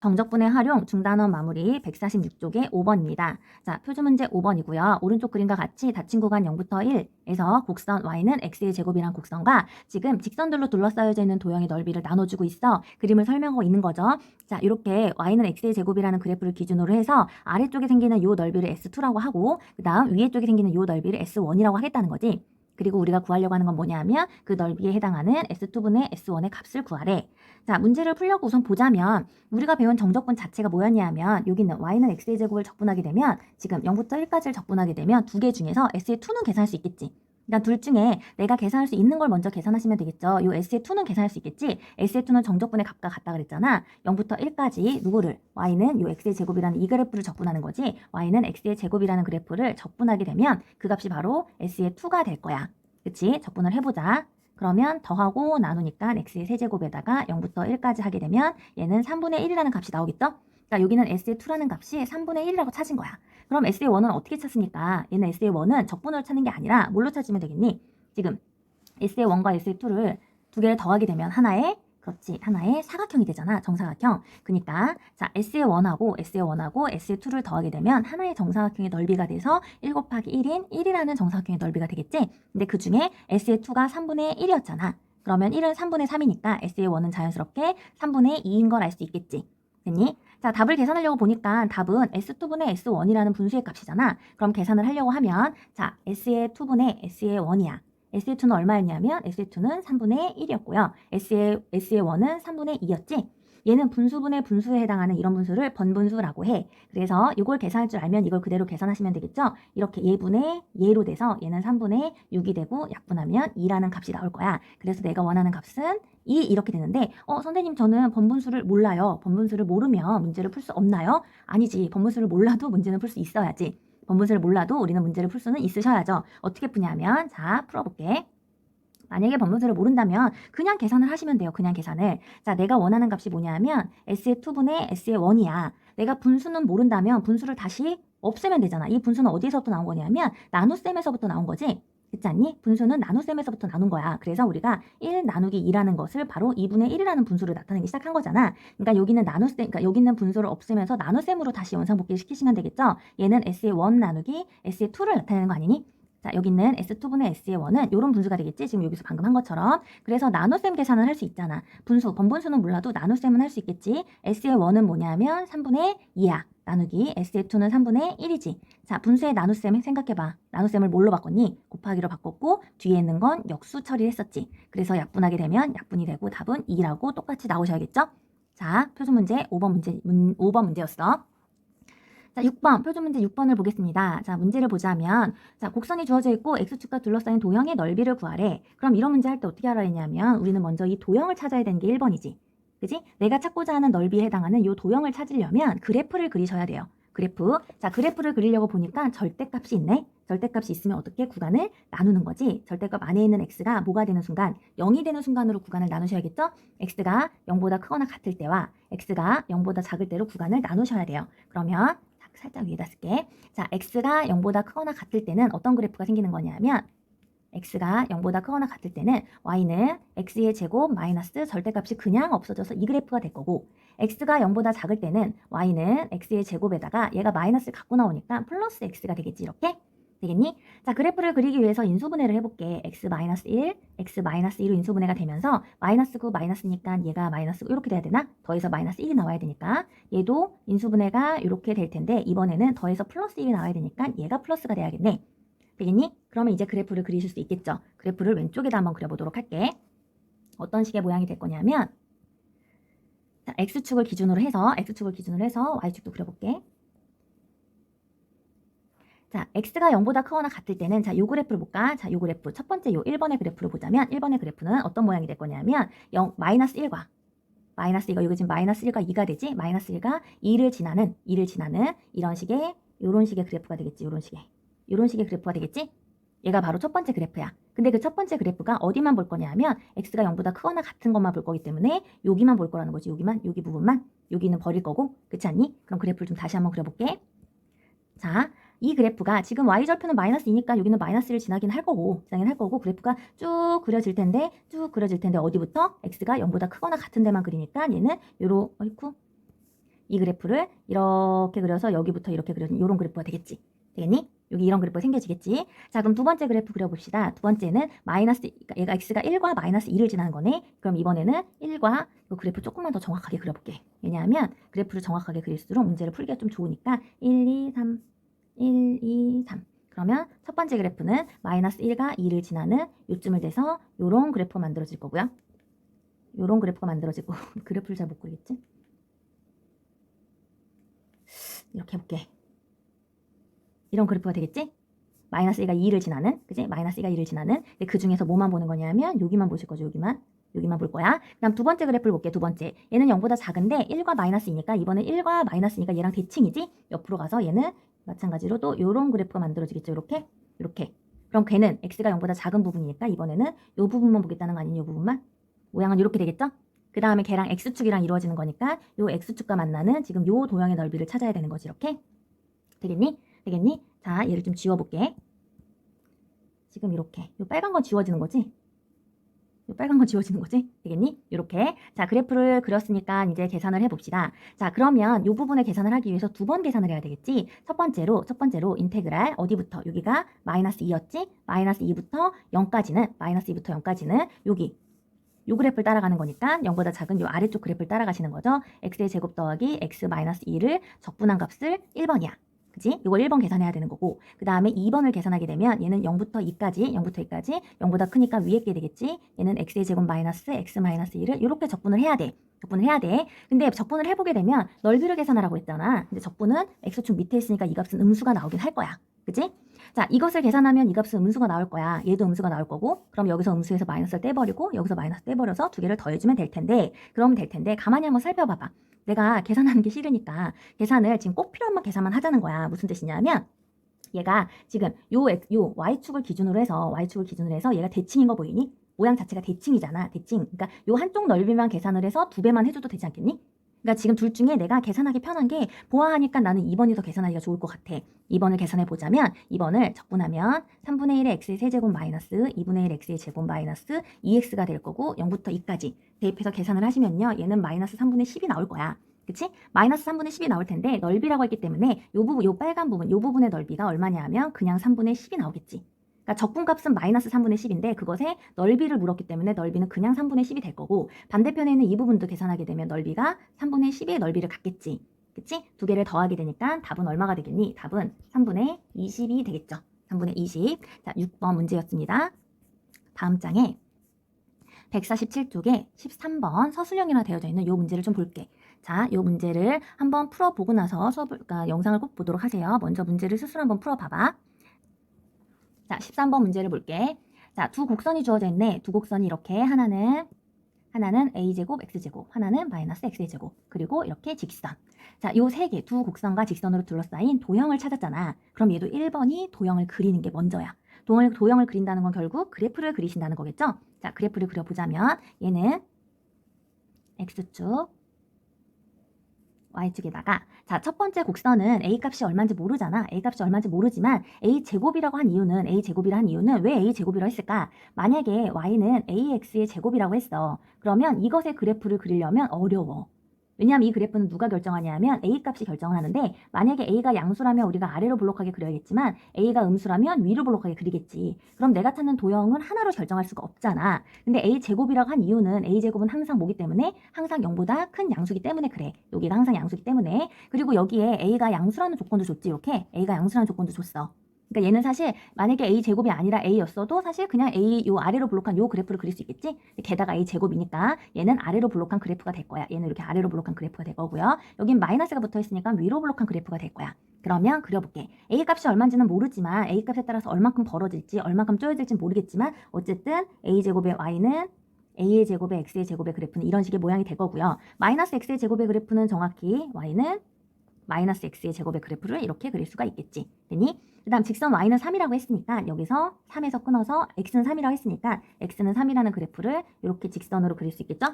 정적분의 활용 중단원 마무리 146쪽의 5번입니다. 자, 표준 문제 5번이고요. 오른쪽 그림과 같이 닫힌 구간 0부터 1에서 곡선 y는 x의 제곱이란 곡선과 지금 직선들로 둘러싸여져 있는 도형의 넓이를 나눠주고 있어 그림을 설명하고 있는 거죠. 자, 이렇게 y는 x의 제곱이라는 그래프를 기준으로 해서 아래쪽에 생기는 요 넓이를 s2라고 하고 그 다음 위에 쪽에 생기는 요 넓이를 s1이라고 하겠다는 거지. 그리고 우리가 구하려고 하는 건 뭐냐면 그 넓이에 해당하는 S2분의 S1의 값을 구하래. 자, 문제를 풀려고 우선 보자면 우리가 배운 정적분 자체가 뭐였냐면 여기 있는 y는 x의 제곱을 적분하게 되면 지금 0부터 1까지를 적분하게 되면 두 개 중에서 s의 2는 계산할 수 있겠지. 그러니까 둘 중에 내가 계산할 수 있는 걸 먼저 계산하시면 되겠죠. 요 s의 2는 계산할 수 있겠지. s의 2는 정적분의 값과 같다 그랬잖아. 0부터 1까지 누구를 y는 요 x의 제곱이라는 이 그래프를 적분하는 거지. y는 x의 제곱이라는 그래프를 적분하게 되면 그 값이 바로 s의 2가 될 거야. 그치? 적분을 해보자. 그러면 더하고 나누니까 x의 세제곱에다가 0부터 1까지 하게 되면 얘는 3분의 1이라는 값이 나오겠죠? 그러니까 여기는 s의 2라는 값이 3분의 1이라고 찾은 거야. 그럼 s의 1은 어떻게 찾습니까? 얘는 s의 1은 적분으로 찾는 게 아니라 뭘로 찾으면 되겠니? 지금 s의 1과 s의 2를 두 개를 더하게 되면 하나의 그렇지 하나의 사각형이 되잖아 정사각형 그러니까 자 s의 1하고 s의 1하고 s의 2를 더하게 되면 하나의 정사각형의 넓이가 돼서 1 곱하기 1인 1이라는 정사각형의 넓이가 되겠지 근데 그 중에 s의 2가 3분의 1이었잖아 그러면 1은 3분의 3이니까 s의 1은 자연스럽게 3분의 2인 걸 알 수 있겠지 됐니? 자, 답을 계산하려고 보니까 답은 S2분의 S1이라는 분수의 값이잖아. 그럼 계산을 하려고 하면 자, S의 2분의 S의 1이야. S의 2는 얼마였냐면 S의 2는 3분의 1이었고요. S의, S의 1은 3분의 2였지. 얘는 분수분의 분수에 해당하는 이런 분수를 번분수라고 해. 그래서 이걸 계산할 줄 알면 이걸 그대로 계산하시면 되겠죠? 이렇게 예분의 예로 돼서 얘는 3분의 6이 되고 약분하면 2라는 값이 나올 거야. 그래서 내가 원하는 값은 2 이렇게 되는데 어 선생님 저는 번분수를 몰라요. 번분수를 모르면 문제를 풀 수 없나요? 아니지. 번분수를 몰라도 문제는 풀 수 있어야지. 번분수를 몰라도 우리는 문제를 풀 수는 있으셔야죠. 어떻게 푸냐면 자 풀어볼게. 만약에 번분수를 모른다면 그냥 계산을 하시면 돼요. 그냥 계산을. 자, 내가 원하는 값이 뭐냐면 s의 2분의 s의 1이야. 내가 분수는 모른다면 분수를 다시 없애면 되잖아. 이 분수는 어디서부터 나온 거냐면 나눗셈에서부터 나온 거지. 그렇지 않니? 분수는 나눗셈에서부터 나눈 거야. 그래서 우리가 1 나누기 2라는 것을 바로 2분의 1이라는 분수를 나타내기 시작한 거잖아. 그러니까 여기는 나눗셈, 그러니까 여기 있는 분수를 없애면서 나눗셈으로 다시 원상복귀를 시키시면 되겠죠? 얘는 s의 1 나누기 s의 2를 나타내는 거 아니니? 자, 여기 있는 S2분의 S의 1은 이런 분수가 되겠지? 지금 여기서 방금 한 것처럼. 그래서 나눗셈 계산을 할 수 있잖아. 분수, 번분수는 몰라도 나눗셈은 할 수 있겠지? S의 1은 뭐냐면 3분의 2야. 나누기 S의 2는 3분의 1이지. 자, 분수의 나눗셈 생각해봐. 나눗셈을 뭘로 바꿨니? 곱하기로 바꿨고 뒤에 있는 건 역수 처리했었지. 그래서 약분하게 되면 약분이 되고 답은 2라고 똑같이 나오셔야겠죠? 자, 표준 문제 5번 문제, 문, 5번 문제였어. 자, 6번, 표준 문제 6번을 보겠습니다. 자, 문제를 보자면, 자, 곡선이 주어져 있고 X축과 둘러싸인 도형의 넓이를 구하래. 그럼 이런 문제 할 때 어떻게 하라 했냐면, 우리는 먼저 이 도형을 찾아야 되는 게 1번이지. 그지? 내가 찾고자 하는 넓이에 해당하는 이 도형을 찾으려면 그래프를 그리셔야 돼요. 그래프. 자, 그래프를 그리려고 보니까 절대값이 있네. 절대값이 있으면 어떻게 구간을 나누는 거지? 절대값 안에 있는 x가 뭐가 되는 순간? 0이 되는 순간으로 구간을 나누셔야겠죠? x가 0보다 크거나 같을 때와 x가 0보다 작을 때로 구간을 나누셔야 돼요. 그러면 살짝 위에다 쓸게. 자, x가 0보다 크거나 같을 때는 어떤 그래프가 생기는 거냐면 x가 0보다 크거나 같을 때는 y는 x의 제곱 마이너스 절대값이 그냥 없어져서 이 그래프가 될 거고 x가 0보다 작을 때는 y는 x의 제곱에다가 얘가 마이너스를 갖고 나오니까 플러스 x가 되겠지 이렇게 되겠니? 자 그래프를 그리기 위해서 인수분해를 해볼게 x 마이너스 1, x 마이너스 2로 인수분해가 되면서 마이너스 9 마이너스니까 얘가 마이너스 9 이렇게 돼야 되나? 더해서 마이너스 1이 나와야 되니까 얘도 인수분해가 이렇게 될 텐데 이번에는 더해서 플러스 1이 나와야 되니까 얘가 플러스가 돼야겠네 되겠니? 그러면 이제 그래프를 그리실 수 있겠죠. 그래프를 왼쪽에다 한번 그려보도록 할게. 어떤 식의 모양이 될 거냐면 자, X축을 기준으로 해서 X축을 기준으로 해서 Y축도 그려볼게. 자, X가 0보다 크거나 같을 때는 자, 요 그래프를 볼까? 자, 요 그래프. 첫 번째 요 1번의 그래프를 보자면 1번의 그래프는 어떤 모양이 될 거냐면 0, 마이너스 1과 마이너스 이거 여기 지금 마이너스 1과 2가 되지? 마이너스 1과 2를 지나는 2를 지나는 이런 식의 요런 식의 그래프가 되겠지. 요런 식의. 이런 식의 그래프가 되겠지? 얘가 바로 첫 번째 그래프야. 근데 그 첫 번째 그래프가 어디만 볼 거냐면 x가 0보다 크거나 같은 것만 볼 거기 때문에 여기만 볼 거라는 거지. 여기만, 여기 부분만. 여기는 버릴 거고. 그렇지 않니? 그럼 그래프를 좀 다시 한번 그려볼게. 자, 이 그래프가 지금 y절표는 마이너스 2니까 여기는 마이너스를 지나긴 할 거고 지나긴 할 거고 그래프가 쭉 그려질 텐데 쭉 그려질 텐데 어디부터 x가 0보다 크거나 같은 데만 그리니까 얘는 요로 어이쿠 이 그래프를 이렇게 그려서 여기부터 이렇게 그려진 이런 그래프가 되겠지. 되겠니? 여기 이런 그래프가 생겨지겠지. 자, 그럼 두 번째 그래프 그려봅시다. 두 번째는 마이너스, 그러니까 얘가 x가 1과 마이너스 2를 지나는 거네. 그럼 이번에는 1과 이 그래프 조금만 더 정확하게 그려볼게. 왜냐하면 그래프를 정확하게 그릴수록 문제를 풀기가 좀 좋으니까 1, 2, 3, 1, 2, 3. 그러면 첫 번째 그래프는 마이너스 1과 2를 지나는 요쯤을 돼서 요런 그래프가 만들어질 거고요. 요런 그래프가 만들어지고 그래프를 잘 못 그리겠지? 이렇게 해볼게. 이런 그래프가 되겠지? 마이너스 1가 2를 지나는, 그지? 마이너스 2가 2를 지나는. 근데 그 중에서 뭐만 보는 거냐면 여기만 보실 거죠, 여기만. 여기만 볼 거야. 그다음 두 번째 그래프를 볼게. 두 번째. 얘는 0보다 작은데 1과 마이너스이니까 이번엔 1과 마이너스니까 얘랑 대칭이지? 옆으로 가서 얘는 마찬가지로 또 요런 그래프가 만들어지겠죠. 이렇게. 이렇게. 그럼 걔는 x가 0보다 작은 부분이니까 이번에는 요 부분만 보겠다는 거 아니니? 요 부분만? 모양은 이렇게 되겠죠? 그 다음에 걔랑 x축이랑 이루어지는 거니까 요 x축과 만나는 지금 요 도형의 넓이를 찾아야 되는 거지. 이렇게. 되겠니? 되겠니? 자, 얘를 좀 지워볼게. 지금 이렇게. 요 빨간 건 지워지는 거지? 요 빨간 건 지워지는 거지? 되겠니? 이렇게. 자, 그래프를 그렸으니까 이제 계산을 해봅시다. 자, 그러면 요 부분을 계산을 하기 위해서 두 번 계산을 해야 되겠지? 첫 번째로, 첫 번째로 인테그랄 어디부터? 여기가 마이너스 2였지? 마이너스 2부터 0까지는, 마이너스 2부터 0까지는 여기. 요 그래프를 따라가는 거니까 0보다 작은 요 아래쪽 그래프를 따라가시는 거죠. x의 제곱 더하기 x 마이너스 2를 적분한 값을 1번이야. 그지? 이걸 1번 계산해야 되는 거고 그 다음에 2번을 계산하게 되면 얘는 0부터 2까지 0부터 2까지 0보다 크니까 위에 게 되겠지? 얘는 x의 제곱 마이너스 x 마이너스 2를 이렇게 적분을 해야 돼. 적분을 해야 돼. 근데 적분을 해보게 되면 넓이를 계산하라고 했잖아. 근데 적분은 x축 밑에 있으니까 이 값은 음수가 나오긴 할 거야. 그지? 자 이것을 계산하면 이 값은 음수가 나올 거야 얘도 음수가 나올 거고 그럼 여기서 음수에서 마이너스를 떼버리고 여기서 마이너스 떼버려서 두 개를 더해주면 될 텐데 그러면 될 텐데 가만히 한번 살펴봐봐 내가 계산하는 게 싫으니까 계산을 지금 꼭 필요한 만 계산만 하자는 거야. 무슨 뜻이냐면 얘가 지금 요, X- 요 y축을 기준으로 해서 y축을 기준으로 해서 얘가 대칭인 거 보이니? 모양 자체가 대칭이잖아. 대칭. 그러니까 요 한쪽 넓이만 계산을 해서 두 배만 해줘도 되지 않겠니? 그러니까 지금 둘 중에 내가 계산하기 편한 게 보아하니까 나는 2번이 더 계산하기가 좋을 것 같아. 2번을 계산해 보자면 2번을 적분하면 3분의 1의 x의 세제곱 마이너스 2분의 1 x의 제곱 마이너스 2x가 될 거고 0부터 2까지 대입해서 계산을 하시면요. 얘는 마이너스 3분의 10이 나올 거야. 그치? 마이너스 3분의 10이 나올 텐데 넓이라고 했기 때문에 요 부분, 요 빨간 부분, 요 부분의 넓이가 얼마냐 하면 그냥 3분의 10이 나오겠지. 그러니까 적분값은 마이너스 3분의 10인데 그것의 넓이를 물었기 때문에 넓이는 그냥 3분의 10이 될 거고 반대편에 있는 이 부분도 계산하게 되면 넓이가 3분의 10의 넓이를 갖겠지. 그치? 두 개를 더하게 되니까 답은 얼마가 되겠니? 답은 3분의 20이 되겠죠. 3분의 20. 자, 6번 문제였습니다. 다음 장에 147쪽에 13번 서술형이라 되어져 있는 이 문제를 좀 볼게. 자, 이 문제를 한번 풀어보고 나서 수업, 그러니까 영상을 꼭 보도록 하세요. 먼저 문제를 스스로 한번 풀어봐봐. 자, 13번 문제를 볼게. 자, 두 곡선이 주어져 있네. 두 곡선이 이렇게 하나는 하나는 a제곱 x제곱, 하나는 마이너스 x제곱, 그리고 이렇게 직선. 자, 요 세 개, 두 곡선과 직선으로 둘러싸인 도형을 찾았잖아. 그럼 얘도 1번이 도형을 그리는 게 먼저야. 도형을, 도형을 그린다는 건 결국 그래프를 그리신다는 거겠죠? 자, 그래프를 그려보자면 얘는 x축, y축에다가 자, 첫 번째 곡선은 a 값이 얼마인지 모르잖아. a 값이 얼마인지 모르지만 a 제곱이라고 한 이유는 a 제곱이라 한 이유는 왜 a 제곱이라고 했을까? 만약에 y는 ax의 제곱이라고 했어. 그러면 이것의 그래프를 그리려면 어려워. 왜냐하면 이 그래프는 누가 결정하냐 하면 a 값이 결정을 하는데 만약에 a가 양수라면 우리가 아래로 블록하게 그려야겠지만 a가 음수라면 위로 블록하게 그리겠지. 그럼 내가 찾는 도형은 하나로 결정할 수가 없잖아. 근데 a 제곱이라고 한 이유는 a 제곱은 항상 뭐기 때문에 항상 0보다 큰 양수기 때문에 그래. 여기가 항상 양수기 때문에. 그리고 여기에 a가 양수라는 조건도 줬지. 이렇게 a가 양수라는 조건도 줬어. 그러니까 얘는 사실 만약에 a 제곱이 아니라 a였어도 사실 그냥 a 요 아래로 블록한 요 그래프를 그릴 수 있겠지. 게다가 a 제곱이니까 얘는 아래로 블록한 그래프가 될 거야. 얘는 이렇게 아래로 블록한 그래프가 될 거고요. 여긴 마이너스가 붙어 있으니까 위로 블록한 그래프가 될 거야. 그러면 그려볼게. a 값이 얼마인지는 모르지만 a 값에 따라서 얼만큼 벌어질지 얼만큼 쪼여질지 모르겠지만 어쨌든 a 제곱의 y는 a의 제곱의 x의 제곱의 그래프는 이런 식의 모양이 될 거고요. 마이너스 x의 제곱의 그래프는 정확히 y는 마이너스 x의 제곱의 그래프를 이렇게 그릴 수가 있겠지. 됐니? 그 다음 직선 y는 3이라고 했으니까 여기서 3에서 끊어서 x는 3이라고 했으니까 x는 3이라는 그래프를 이렇게 직선으로 그릴 수 있겠죠?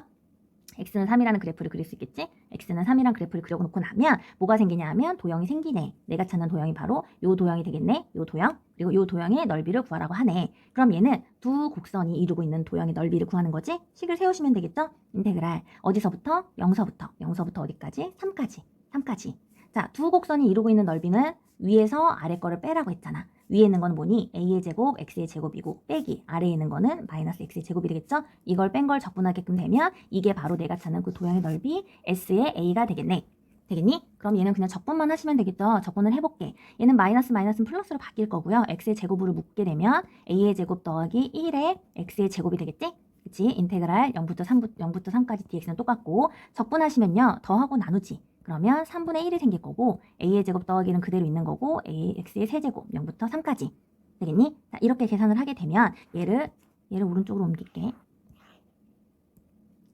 x는 3이라는 그래프를 그릴 수 있겠지? x는 3이라는 그래프를 그려놓고 나면 뭐가 생기냐 하면 도형이 생기네. 내가 찾는 도형이 바로 요 도형이 되겠네. 요 도형. 그리고 요 도형의 넓이를 구하라고 하네. 그럼 얘는 두 곡선이 이루고 있는 도형의 넓이를 구하는 거지? 식을 세우시면 되겠죠? 인테그랄. 어디서부터? 0서부터. 0서부터 어디까지? 3까지. 3까지. 자, 두 곡선이 이루고 있는 넓이는 위에서 아래 거를 빼라고 했잖아. 위에 있는 건 뭐니? a의 제곱, x의 제곱이고 빼기 아래에 있는 거는 마이너스 x의 제곱이 되겠죠? 이걸 뺀 걸 적분하게끔 되면 이게 바로 내가 찾는 그 도형의 넓이 s의 a가 되겠네. 되겠니? 그럼 얘는 그냥 적분만 하시면 되겠죠? 적분을 해볼게. 얘는 마이너스 마이너스는 플러스로 바뀔 거고요. x의 제곱으로 묶게 되면 a의 제곱 더하기 1의 x의 제곱이 되겠지? 그치? 인테그랄 0부터 3, 0부터 3까지 dx는 똑같고 적분하시면요. 더하고 나누지. 그러면 3분의 1이 생길 거고 a의 제곱 더하기는 그대로 있는 거고 a, x의 세제곱 0부터 3까지 되겠니? 자, 이렇게 계산을 하게 되면 얘를 얘를 오른쪽으로 옮길게.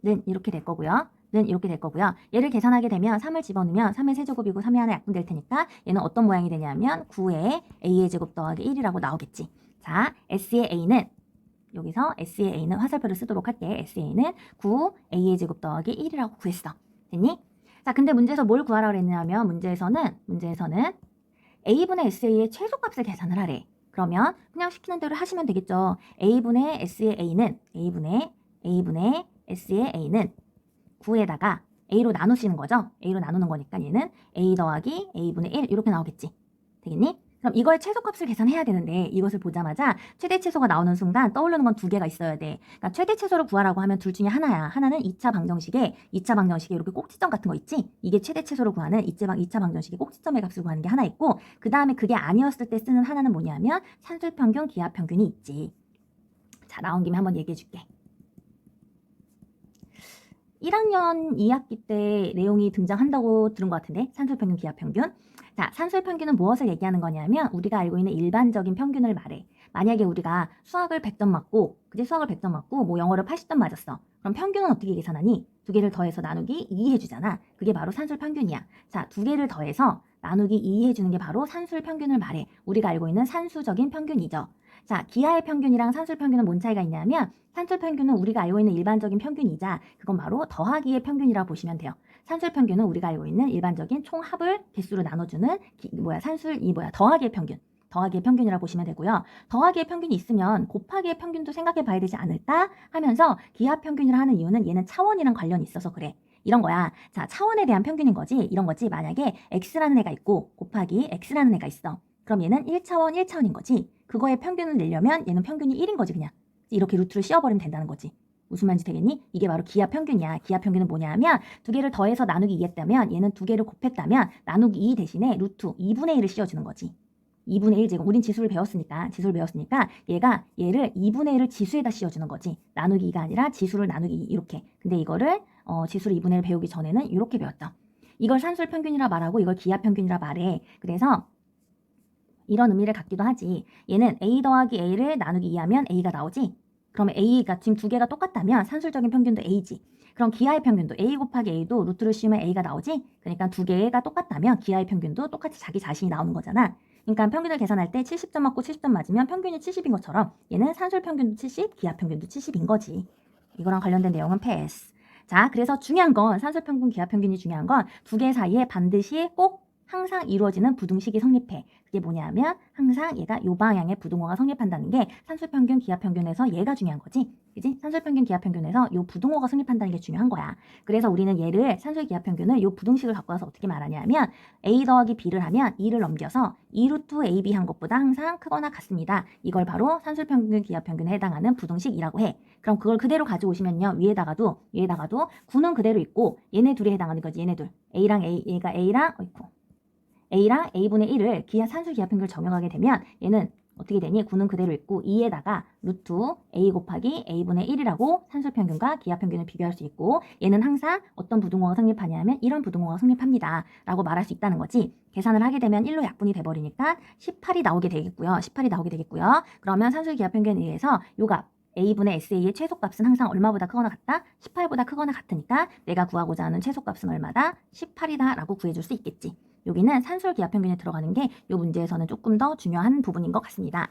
는 이렇게 될 거고요. 는 이렇게 될 거고요. 얘를 계산하게 되면 3을 집어넣으면 3의 세제곱이고 3이 하나 약분될 테니까 얘는 어떤 모양이 되냐면 9의 a의 제곱 더하기 1이라고 나오겠지. 자, s의 a는 여기서 s의 a는 화살표를 쓰도록 할게. s의 a는 9 a의 제곱 더하기 1이라고 구했어. 됐니? 자, 근데 문제에서 뭘 구하라고 그랬냐면 문제에서는 문제에서는 a분의 sa의 최소값을 계산을 하래. 그러면 그냥 시키는 대로 하시면 되겠죠. a분의 s의 a는 a분의 a분의 s의 a는 9에다가 a로 나누시는 거죠. a로 나누는 거니까 얘는 a 더하기 a분의 1 이렇게 나오겠지. 되겠니? 그럼 이걸 최소값을 계산해야 되는데 이것을 보자마자 최대 최소가 나오는 순간 떠오르는 건 두 개가 있어야 돼. 그러니까 최대 최소를 구하라고 하면 둘 중에 하나야. 하나는 2차 방정식에 2차 방정식에 이렇게 꼭지점 같은 거 있지? 이게 최대 최소를 구하는 2차, 방, 2차 방정식의 꼭지점의 값을 구하는 게 하나 있고 그 다음에 그게 아니었을 때 쓰는 하나는 뭐냐면 산술평균, 기하평균이 있지. 자 나온 김에 한번 얘기해 줄게. 1학년 2학기 때 내용이 등장한다고 들은 것 같은데 산술평균, 기하평균. 자, 산술 평균은 무엇을 얘기하는 거냐면 우리가 알고 있는 일반적인 평균을 말해. 만약에 우리가 수학을 100점 맞고 그제 수학을 100점 맞고 뭐 영어를 80점 맞았어. 그럼 평균은 어떻게 계산하니? 두 개를 더해서 나누기 2 해주잖아. 그게 바로 산술 평균이야. 자, 두 개를 더해서 나누기 2 해주는 게 바로 산술 평균을 말해. 우리가 알고 있는 산수적인 평균이죠. 자, 기하의 평균이랑 산술 평균은 뭔 차이가 있냐면 산술 평균은 우리가 알고 있는 일반적인 평균이자 그건 바로 더하기의 평균이라고 보시면 돼요. 산술 평균은 우리가 알고 있는 일반적인 총합을 개수로 나눠주는 기, 뭐야 산술 이 뭐야 더하기의 평균. 더하기의 평균이라고 보시면 되고요. 더하기의 평균이 있으면 곱하기의 평균도 생각해 봐야 되지 않을까 하면서 기하 평균이라 하는 이유는 얘는 차원이랑 관련이 있어서 그래. 이런 거야. 자, 차원에 대한 평균인 거지. 이런 거지. 만약에 x라는 애가 있고 곱하기 x라는 애가 있어. 그럼 얘는 1차원 1차원인 거지. 그거의 평균을 내려면 얘는 평균이 1인 거지 그냥. 이렇게 루트를 씌워버리면 된다는 거지. 무슨 말인지 되겠니? 이게 바로 기하 평균이야. 기하 평균은 뭐냐 하면 두 개를 더해서 나누기 2 했다면 얘는 두 개를 곱했다면 나누기 2 대신에 루트 2분의 1을 씌워주는 거지. 2분의 1 제곱. 우린 지수를 배웠으니까 지수를 배웠으니까 얘가 얘를 2분의 1을 지수에다 씌워주는 거지. 나누기 2가 아니라 지수를 나누기 2 이렇게. 근데 이거를 어, 지수를 2분의 1 배우기 전에는 이렇게 배웠다. 이걸 산술 평균이라 말하고 이걸 기하 평균이라 말해. 그래서 이런 의미를 갖기도 하지. 얘는 a 더하기 a를 나누기 2 하면 a가 나오지. 그러면 a가 지금 두 개가 똑같다면 산술적인 평균도 a지. 그럼 기하의 평균도 a 곱하기 a도 루트를 씌우면 a가 나오지. 그러니까 두 개가 똑같다면 기하의 평균도 똑같이 자기 자신이 나오는 거잖아. 그러니까 평균을 계산할 때 70점 맞고 70점 맞으면 평균이 70인 것처럼 얘는 산술 평균도 70, 기하 평균도 70인 거지. 이거랑 관련된 내용은 패스. 자, 그래서 중요한 건 산술 평균, 기하 평균이 중요한 건 두 개 사이에 반드시 꼭 항상 이루어지는 부등식이 성립해. 그게 뭐냐면 항상 얘가 요 방향의 부등호가 성립한다는 게 산술 평균, 기하평균에서 얘가 중요한 거지. 그지? 산술 평균, 기하평균에서 요 부등호가 성립한다는 게 중요한 거야. 그래서 우리는 얘를 산술, 기하평균을 요 부등식을 갖고 와서 어떻게 말하냐면 a 더하기 b를 하면 2를 넘겨서 2루트 ab 한 것보다 항상 크거나 같습니다. 이걸 바로 산술 평균, 기하평균에 해당하는 부등식이라고 해. 그럼 그걸 그대로 가져오시면요. 위에다가도 위에다가도 9는 그대로 있고 얘네 둘이 해당하는 거지. 얘네 둘. a랑 a, 얘가 a랑 어이쿠. A랑 a분의 1을 기하 산술 기하평균을 적용하게 되면 얘는 어떻게 되니? 9는 그대로 있고 2에다가 루트 a 곱하기 a분의 1이라고 산술평균과 기하평균을 비교할 수 있고 얘는 항상 어떤 부등호가 성립하냐면 이런 부등호가 성립합니다. 라고 말할 수 있다는 거지. 계산을 하게 되면 1로 약분이 돼버리니까 18이 나오게 되겠고요. 18이 나오게 되겠고요. 그러면 산술 기하평균에 의해서 요 값, a분의 sa의 최소값은 항상 얼마보다 크거나 같다? 18보다 크거나 같으니까 내가 구하고자 하는 최소값은 얼마다? 18이다 라고 구해줄 수 있겠지. 여기는 산술 기하평균에 들어가는 게 이 문제에서는 조금 더 중요한 부분인 것 같습니다.